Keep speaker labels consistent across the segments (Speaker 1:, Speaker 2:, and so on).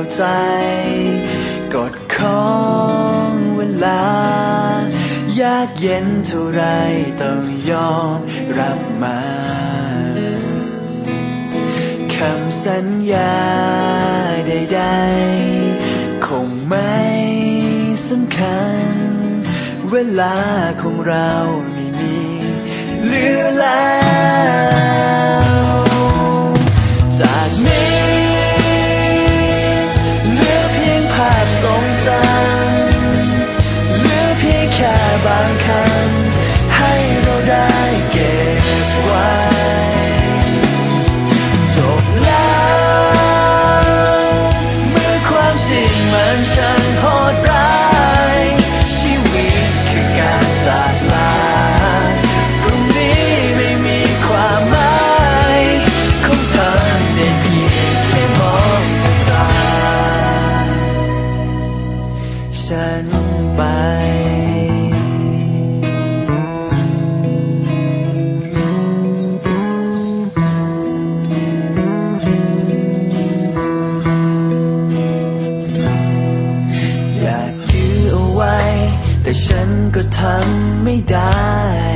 Speaker 1: เข้าใจกฎของเวลา ยากเย็นเท่าไรต้องยอมรับมาคำสัญญาใดๆคงไม่สำคัญ เวลาของเราไม่มีเหลือแล้ว ช่างโหดร้าย ทำไม่ได้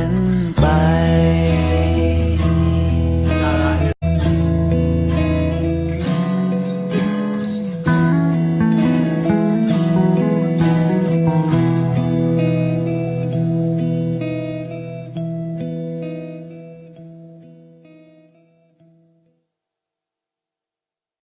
Speaker 1: นั้นไป